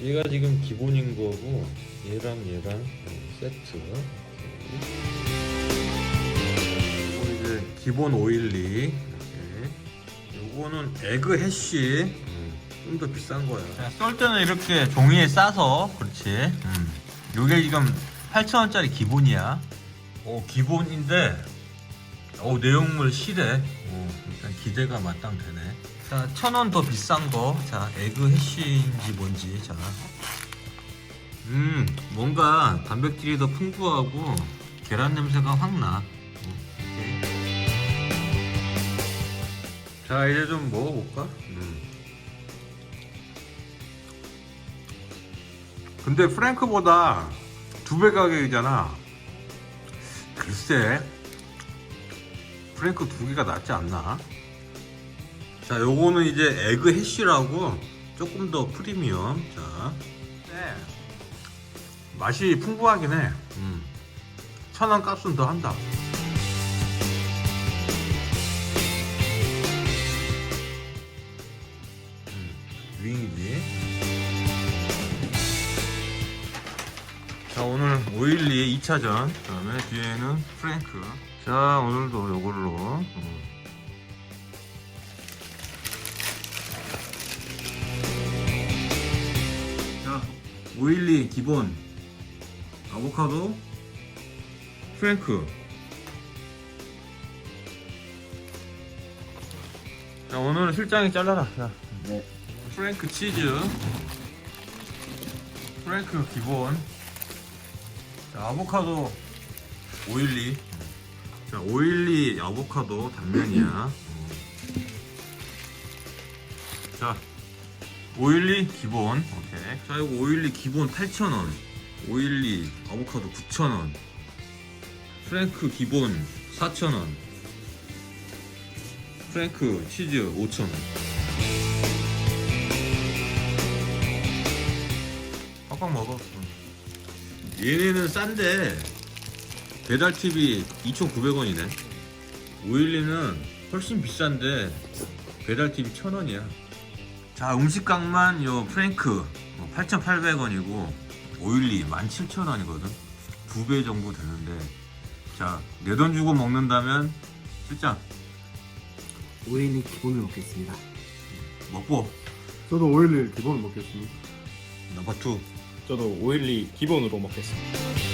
얘가 지금 기본인 거고 얘랑 얘랑 세트. 이거 이제 기본 오일리. 이렇게. 요거는 에그 해쉬. 좀 더 비싼 거야. 썰 때는 이렇게 종이에 싸서 그렇지. 음. 요게 지금 8,000원짜리 기본이야. 오 기본인데 오 내용물 실해. 오, 일단 기대가 마땅되네. 자, 천 원 더 비싼 거. 자, 에그 해쉬인지 뭔지. 자. 음, 뭔가 단백질이 더 풍부하고 계란 냄새가 확 나. 자, 이제 좀 먹어볼까? 음. 근데 프랭크보다 두 배 가격이잖아. 글쎄, 프랭크 두 개가 낫지 않나? 자, 요거는 이제 에그 해쉬라고 조금 더 프리미엄. 자, 네. 맛이 풍부하긴 해. 음. 천원 값은 더 한다. 음, 윙이지. 자, 오늘 512 2차전. 그 다음에 뒤에는 프랭크. 자, 오늘도 요걸로. 음. 512 기본 아보카도 프랭크. 자 오늘은 실장이 잘라라. 자. 네. 프랭크 치즈. 프랭크 기본. 자 아보카도 512자512 아보카도 단면이야. 자 512 기본. 오케이. 자 이거 512 기본 8,000원. 512 아보카도 9,000원. 프랭크 기본 4,000원. 프랭크 치즈 5,000원. 꽉꽉 먹어. 얘네는 싼데 배달팁이 2,900원이네. 512는 훨씬 비싼데 배달팁이 1,000원이야 자 음식값만 요 프랭크 8,800원이고 오일리 17,000원이거든 두 배 정도 되는데 자내 돈 주고 먹는다면 실장 오일리 기본을 먹겠습니다. 먹고 저도 오일리 기본 먹겠습니다. 넘버 투 저도 512 기본으로 먹겠습니다.